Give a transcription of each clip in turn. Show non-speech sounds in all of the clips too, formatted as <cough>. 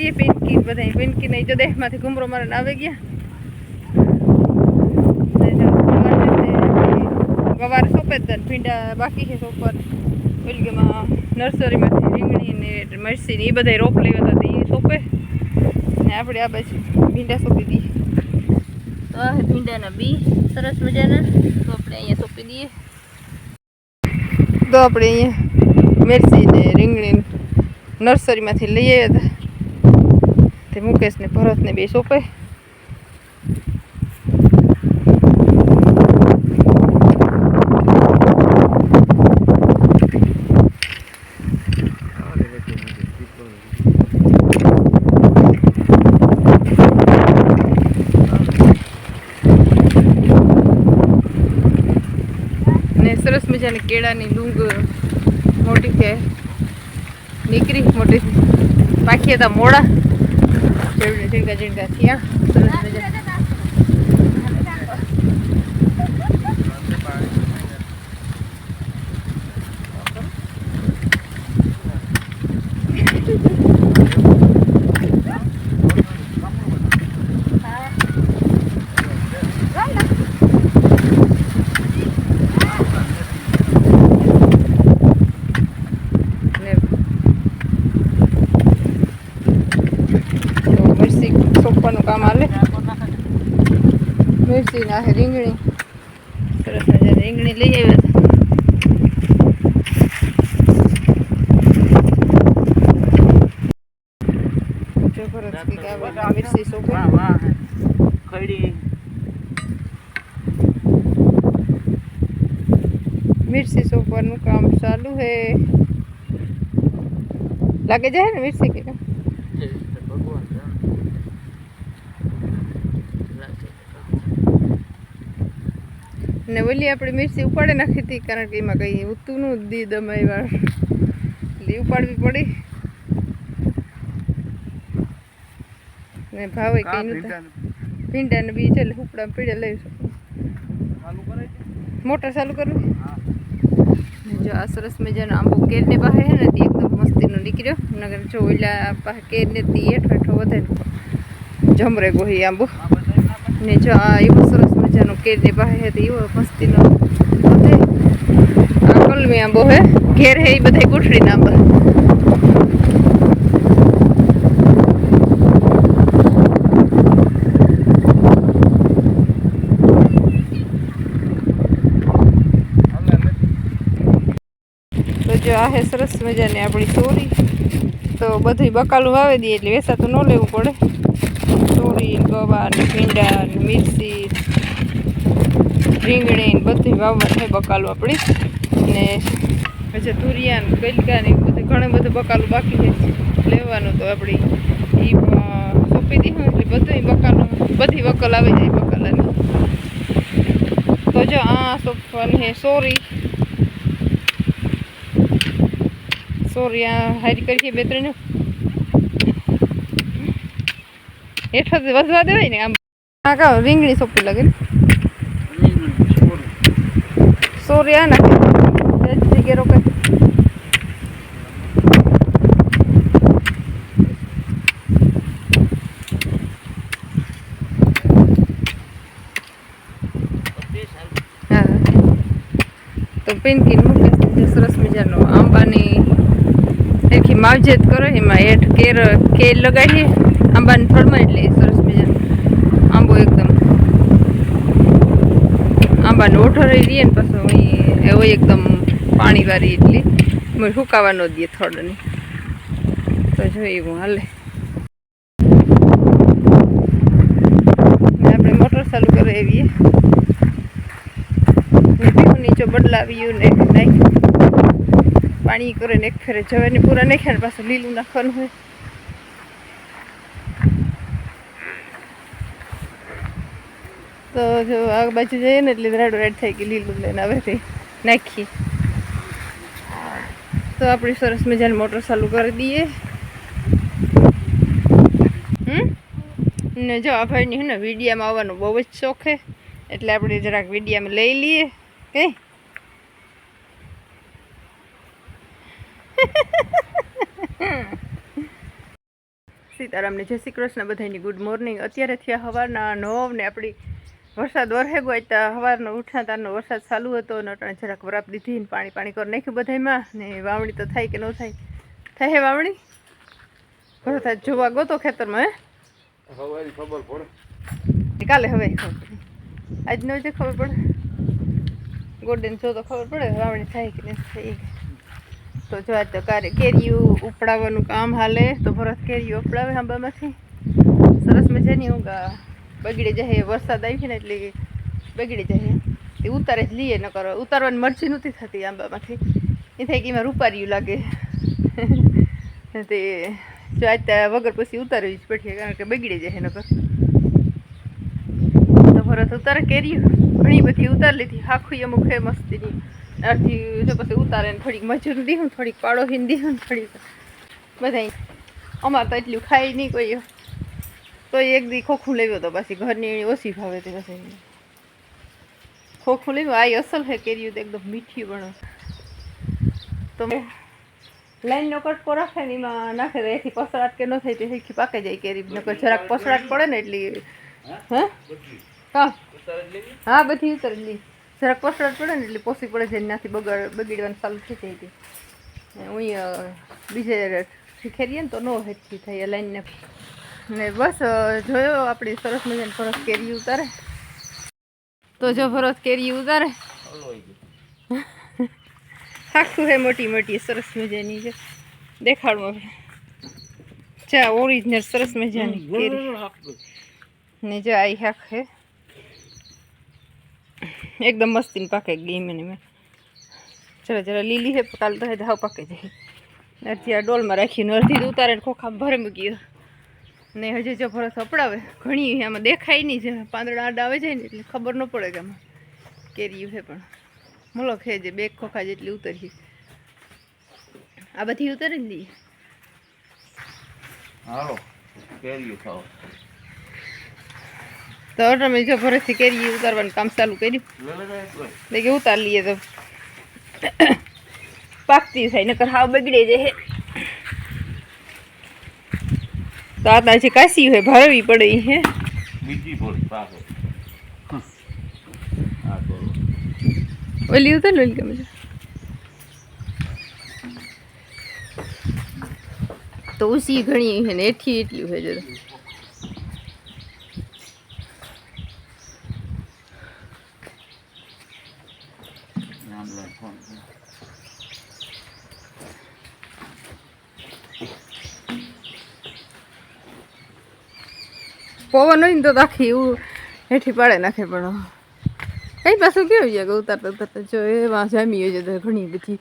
કરીએ, પિંકી બધા પિંકી નહીં જો દેહમાંથી ઘુમરો મારીને આવી ગયા. ગવાર સોંપે જ ભીંડા બાકી છે સોપર. ઓલગીમાં નર્સરીમાંથી રીંગણી ને મરસી ને એ બધા રોપ લેવા હતા એ સોંપે. ને આપણે આ બાજુ ભીંડા સોંપી દઈએ. તો આ ભીંડાના બી, સરસ મજાના. તો આપણે અહીંયા સોંપી દઈએ. તો આપણે અહીંયા મરસી ને રીંગણી નર્સરીમાંથી લઈ આવ્યા હતા. તે મુકેશને ભરતને બે સોંપે. સરસ મજાની કેળાની લૂંગ મોટી છે. નીકળી મોટી. પાકી હતા મોડા. જેવડે ઝીણકા ઝીણકા થયા સરસ મજા ને તો મિરસી સોંપવાનું કામ હાલે. મિરસી ના રીંગણી. સરસ રીંગણી લઈ આવ્યા હતા જો ભરત કંઈક આ બધા મિરસી સોંપે મિર્ચી સોંપવાનું કામ ચાલુ હે. લાગે જાય ને મિર્ચી કે ને ઓલી આપણે મિર્ચી ઉપાડે નાખી હતી કારણ કે એમાં કંઈ ઉતું નું દી દમાઈ વાર. એટલે ઉપાડવી પડી. ને ભાવે કઈ નહોતા. ભીંડા ને બીજ એટલે ઉપડા પીડે લઈ શકું. મોટર ચાલુ કરવી ને જો આ સરસ મજાનો આંબો કેરને પાસે હે ને તે એકદમ મસ્તીનો નીકળ્યો. નગર જો ઓલા પાસે કેરને તે હેઠો હેઠો વધે જમરે ગોહી આંબો. ને જો આ એવો સરસ મજાનો કેરને પાસે હે તો એવો મસ્તીનો વધે આ કલમી આંબો હે. ઘેર હે એ બધા ગુઠડીના આંબા તો જો આ હે સરસ મજાની આપણી ચોરી. તો બધી બકાલું વાવી દઈએ એટલે વેસાતું ન લેવું પડે. ચોરી ને ગવા ને ભીંડા મિર્ચી રીંગણી ને બધું વાવવાનું હોય બકાલું આપણી. ને પછી તુરિયા ને બધું, ઘણું બધું બકાલું બાકી છે. લેવાનું તો આપણી એ સોંપી દીધું એટલે બધું બકાલું, બધી વકલ આવી જાય બકાલાની. તો જો આ સોંપવાની સોરી. સોરી, આ હારી કરીએ બે ત્રણ હેઠળ વધવા દેવાય ને આમ. આ રીંગણી સોંપી લાગે ને? સોરી આ નાખે જગ્યા રોકાય હા તો મુકેશ જે સરસ મજાનો આંબાની એથી માવજત કરો એમાં હેઠ કેર કેર લગાડીએ આંબાની ફળમાં એટલે સરસ મજાનો આંબો એકદમ ઓઠો રહી રહીએ ને પછી એવો એકદમ પાણીવાળી એટલી. એમાં સુકાવા ન દઈએ થોડને તો જોઈએ હું હાલે. આપણે મોટર ચાલુ કરી આવીએ. બીજું નીચે બદલાવ્યું ને નાખ પાણી કરે ને એક ફેરે જવાની પૂરા નાખ્યા ને પાછું લીલું નાખવાનું હોય. તો જો આ બાજુ જઈએ ને એટલે રાડો રેડ થઈ ગઈ લીલું લઈને હવેથી નાખીએ. તો આપણી સરસ મજાની મોટર ચાલુ કરી દઈએ. ને જો આ ભાઈની ને વિડીયામાં આવવાનો બહુ જ શોખ છે એટલે આપણે જરાક વિડીયામાં લઈ લઈએ. કે સીતારામને જય શ્રી કૃષ્ણ. બધાની ગુડ મોર્નિંગ અત્યારે થયા સવારના નવ ને આપણી વરસાદ વરહે ગયો ત્યાં સવારનો ઉઠ્યા તારનો વરસાદ ચાલુ હતો અને અટાણે જરાક વરાપ દીધી ને પાણી પાણી કરી નાખ્યું બધામાં ને વાવણી તો થાય કે ન થાય? થાય હે વાવણી? ભરત જોવા ગયો તો ખેતરમાં હે? ખબર પડે. કાલે હવે આજ ન જે ખબર પડે. ગોડન જો તો ખબર પડે વાવણી થાય કે નહીં થાય. તો જો આજ તો કારે કેરીયું ઉપડાવવાનું કામ હાલે. તો ભરત કેરીયું ઉપડાવે આંબામાંથી સરસ મજાની ઊંઘ. આ બગડી જાય વરસાદ આવી ને એટલે બગડી જાય તે ઉતારે જ લઈએ ન કરો ઉતારવાની મરજી નહોતી થતી આંબામાંથી. એ થાય કે એમાં રૂપારિયું લાગે. <laughs> તે જો આજ વગર પછી ઉતારવી જ પડશે કારણ કે બગડી જાય નકર. તો ભરત ઉતારે કેરીયું ઘણી બધી ઉતાર લીધી. આખું અમુક હે મસ્તીની. અડધી જો પછી ઉતારે ને થોડીક મજૂર દીધું થોડીક પાડોશીને દીધું ને થોડીક બધાય. અમારે તો એટલું ખાય નહીં કોઈ. તો એક દી ખોખું લેવ્યો તો પછી ઘરની ઓછી ભાવે તે પછી ખોખું લેવું આ અસલ છે કેરીયું તો એકદમ મીઠી પણ. તો લાઈનનો કટકો રાખે ને એમાં નાખે તો એથી પસરાટ કે ન થાય તે હેખી પાકે જાય કેરી. નકર જરાક પસરાટ પડે ને એટલી હે? હા? હા. બધી ઉતરેલી જરાક પસરાટ પડે ને એટલે પોસી પડે છે એનાથી બગડ બગડવાનું ચાલુ થઈ જાય હતી હું બીજે શીખેરીએ ને તો ન હેઠી થઈ લાઈનને. ને બસ જોયો આપણી સરસ મજાની ફરસ કેરી ઉતારે. તો જો ફરસ કેરી ઉતારે. આખું હે મોટી મોટી સરસ મજાની છે. દેખાડો આપણે. ચા ઓરિજિનલ સરસ મજાની કેરી. ને જો આ હાક હે એકદમ મસ્તી પાકે ગઈ મને મેં. જરા જરા લીલી હે કાલ તો હે હાવ પાકે જાય. અડધી આ ડોલમાં રાખીને અડધી ઉતારે ખોખા ભરે મૂકી ને હજી જો ફરસ અપડાવે ઘણી આમાં દેખાય નહીં છે પાંદડા આડા આવે જાય ને એટલે ખબર ન પડે કે આમાં કેરીયું છે પણ. મલો ખે જે બે ખોખા જેટલી ઉતરી. આ બધી ઉતરી જ હાલો કેરીયું ખાઓ. તો તમે જો ફરસથી કેરી ઉતારવાનું કામ ચાલુ કર્યું? કે ઉતાર લઈએ તો. <coughs> પાકતી થાય નકર હાવ બગડે જાય તો આ હજી કાશી હોય ભરવી પડે હે. બીજી બોલી પાસે ઓલી ઉતર લોલી ગમે છે. તો ઉસી ઘણી છે ને એઠી એટલી હોય જરા નામ લે ફોન પવન હોય ને તો આખી એવું હેઠી પાડે નાખે પણ. કઈ પાછું કેવું છે કે ઉતારતા ઉતારતા જો એમાં જામી હોય તો ઘણી બધી.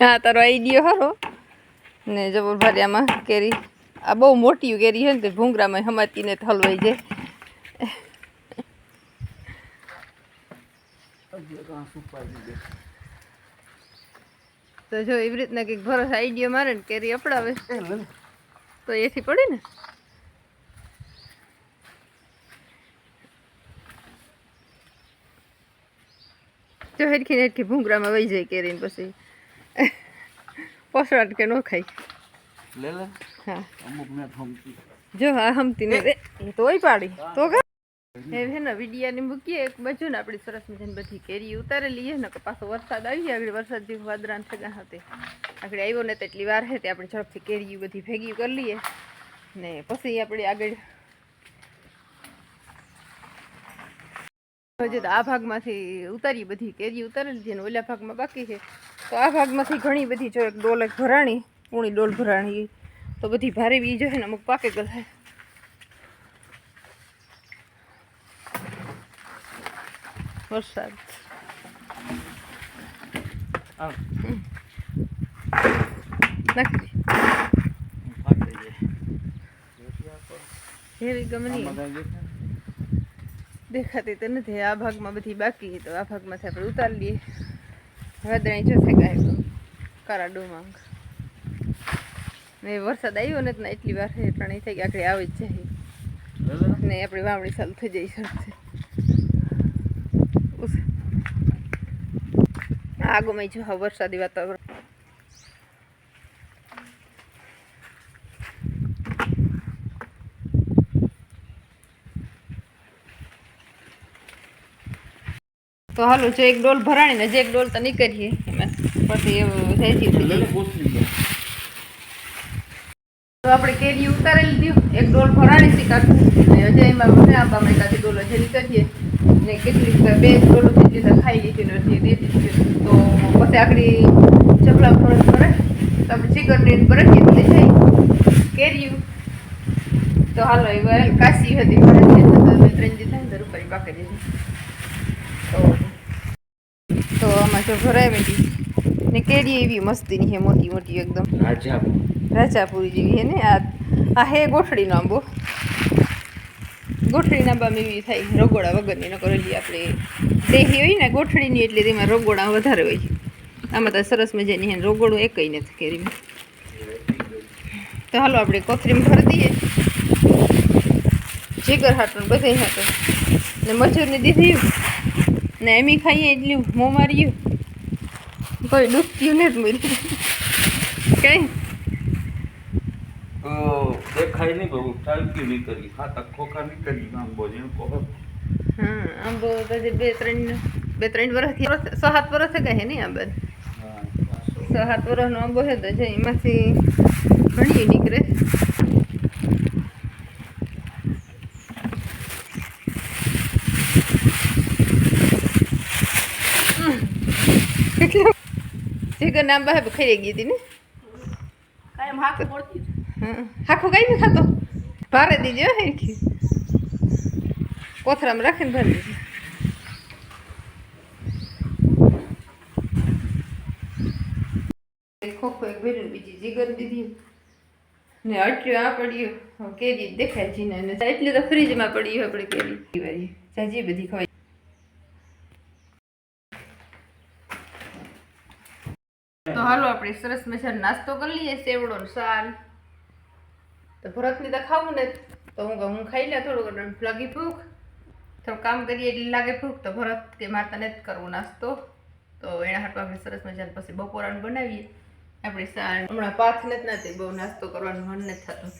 હા, તારો આઈડિયો હારો ને જબર ભારે કેરી. આ બહુ મોટી કેરી છે ને તે ભૂંગરામાં હમાતીને હલવાઈ જાય. તો જો એવી રીતના કંઈક ભરોસ આઈડિયો મારે ને કેરી અપડાવે તો એથી પડે ને? જો હેરખી ને હેરખી ભૂંગરામાં વહી જાય કેરીને પછી. પોસડાટ કે ન ખાય. લે લે. હા. જો હા હમતી ને તોય પાડી. તો એ ને, વિડિયાની મૂકીએ એક બાજુ ને આપણી સરસ મજાની બધી કેરી ઉતારે લઈએ ને, કે પાછો વરસાદ આવી જાય, આગળ વરસાદ જેવું વાદરાન થયા હતી આગળ આવ્યો ને તો એટલી વાર હતી આપણે ઝડપથી કેરી બધી ભેગી કરી લઈએ. ને પછી આપણે આગળ હજી તો આ ભાગમાંથી ઉતારી બધી કેરી ઉતારેલી લીધી ને ઓલા ભાગમાં બાકી છે. તો આ ભાગમાંથી ઘણી બધી જો એક ડોલ એક ભરાણી પૂણી ડોલ ભરાણી, તો બધી ભારે બી જો છે ને, અમુક પાકે ગયેલા વરસાદ હા નાખી દે. એવી ગમે નહીં આમાં કાંઈ દેખાય? દેખાતી તો નથી આ ભાગમાં બધી બાકી તો આ ભાગમાંથી આપણે ઉતારી લઈએ વાદળાઈ જશે કાંઈ તો કારા ડોમાંગ ને વરસાદ આવ્યો ને તો એટલી વાર છે પણ એ થઈ કે આગળ આવી જ જાય ને આપણી વાવણી ચાલુ થઈ જાય સરખી ઉસ- આગોમાં જો વરસાદી વાતાવરણ. તો હાલો જે એક ડોલ ભરાણી ને જે એક ડોલ તો નીકળીએ પછી એવું થઈ ગયું. તો આપણે કેરી ઉતારી લીધી એક ડોલ ભરાણી હતી કાઢું ને હજી એમાં મને આંબા મેં કાઢી ડોલ હજી નીકળીએ. ને કેટલીક બે ડોલો જેટલી તો ખાઈ લીધી નથી દેતી છે. પછી આગળ ચકલા ફરજ કરે તો આપણે ચિકન બરફી કેટલી જાય કેરીયું તો હાલો એ કાશી હતી ભરાતી તો મેં ત્રણ દી થાય ને રૂપારી પાકી દીધી તો તો આમાં જો ભરાય બેટી ને કેરી એવી મસ્તીની છે મોટી મોટી એકદમ. રાજાપુરી. જેવી છે ને આ આ હે ગોઠડીનો આંબો. ગોઠડીના આંબામાં એવી થાય રગોડા વગરની ન કરેલી આપણે દેહી હોય ને ગોઠડીની એટલે તેમાં રગોડા વધારે હોય આમાં તો સરસ મજાની હેન રગોડું એકય નથી કેરીમાં. તો હાલો આપણે કોથરીમાં ભરી દઈએ. જીગર હાટું બધે હાટું. ને મજૂરને દીધી. ને એમી ખાઈએ એટલું મોં માર્યું કોઈ દુખતું નથી મરી કઈ? દેખાય નહીં બહુ. ચાલતી નીકળી. હા તક ખોખા નીકળી. આમ બોલીને કોહો. હા આંબો બે ત્રણ બે ત્રણ વર્ષથી છ સાત વર્ષ ગયા નહીં આંબા છ સાત વર્ષનો આંબો છે તો જે એમાંથી ઘણી નીકળે. કેટલું ચિકન આંબા હે ખાઈ ગઈ હતી ને? હાખું. કઈ નહીં ખાતો ભારે દીજો કોથરામાં રાખીને ભરી દીધી. ખોખો એક ભર્યું બીજી જીગર દીધી. ને અટ્યું આ પડ્યું. કેરી દેખાય છે ને એટલે તો ફ્રીજમાં પડી આપણે કેરી. વાળી. જાજી બધી ખવાય. તો હાલો આપણે સરસ મજાનો નાસ્તો કરી લઈએ, સેવડો સાલ તો ભરતની તો ખાવું ને. તો હું હું ખાઈ લે થોડુંક લાગી ભૂખ થોડું કામ કરીએ એટલે લાગે ભૂખ તો ભરત કે મારે તને જ કરવો નાસ્તો. તો એના હાટું આપણે સરસ મજાને પછી બપોરાનું બનાવીએ. આપણે હમણાં પાથ નથી નાતી, બહુ નાસ્તો કરવાનું મન નથી થતું.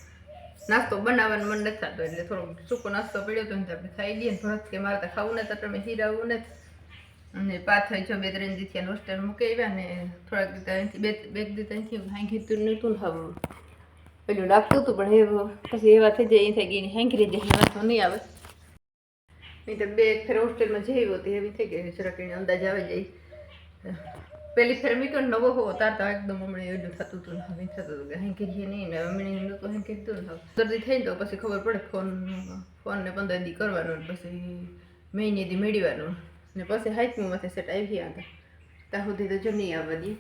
નાસ્તો બનાવવાનું મન નથી થતું, એટલે થોડોક સૂકો નાસ્તો પડ્યો હતો ને આપણે ખાઈ લઈએ ને ભરત કે મારે તો ખાવું નથી તમે હીરાવું નથી. અને પાછળ જો બે ત્રણ દીથી હોસ્ટેલ મૂકી આવ્યા ને થોડાક અહીંથી, બે બે દિવસ અહીંથી હાંકી તું નહોતું ખાવું પેલું લાગતું હતું, પણ એ પછી એવા થઈ જાય અહીં ગઈને ગઈ જાય જાય તો નહીં આવે. નહીં તો બે ફેર હોસ્ટેલમાં જઈ હતી એવી થઈ ગઈ, જરાક એને અંદાજ આવી જાય. પેલી ફેર મીકો નવો હો તાર તો એકદમ હમણાં એવું થતું હતું હવે થતું હતું. કે હેંકી જઈએ નહીં ને હમણાં નહોતું હેંકી દીધું ને દર્દી થઈ તો પછી ખબર પડે ફોન, ફોનને પંદર દી કરવાનું પછી મહિને દી મેળવાનું. ને પછી હાઈકમાં માથે સેટ આવી ગયા હતા. ત્યાં સુધી તો જો નહીં આવવા દે.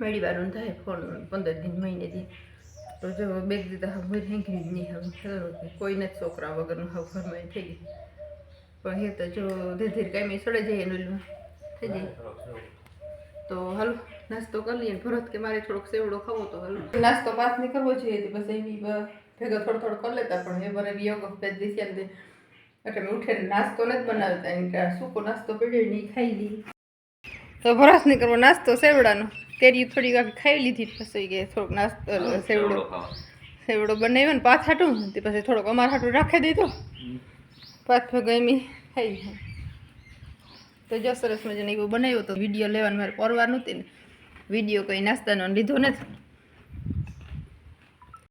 મેળવાનું થાય ફોન, પંદર દિન મહિને દી તો જો બે દીધા હા હવે હેંકરી જ નહીં હવે કોઈને જ છોકરા વગરનું હવે ઘરમાં થઈ ગઈ પણ એ તો જો ધીરે ધીરે કાંઈ સડે જાય એનું થઈ જાય. તો હાલો નાસ્તો કરી લઈએ ભરત કે મારે થોડોક સેવડો ખાવો તો હાલો. નાસ્તો પાસ નહીં કરવો જોઈએ તો પછી એની ભેગો થોડો થોડો કરી લેતા પણ એ બરાબર યોગ દિવસ એમ એટલે મેં ઉઠીને નાસ્તો નથી બનાવતા એમ કે આ સૂકો નાસ્તો પડ્યો નહીં ખાઈ લઈ તો ભરત નહીં કરવો નાસ્તો સેવડાનો. કેરી થોડી વાર ખાઈ લીધી પછી કે થોડોક નાસ્તો સેવડો. સેવડો બનાવ્યો ને પાછા હાટું તે પછી થોડોક અમારા હાટું રાખી દીધો. પાછો ભેગો એમ ખાઈ. તો જો સરસ મજાનો એવો બનાવ્યો તો વીડિયો લેવાનું મારે પરવાનું હતી ને. વીડિયો કંઈ નાસ્તાનો લીધો નથી.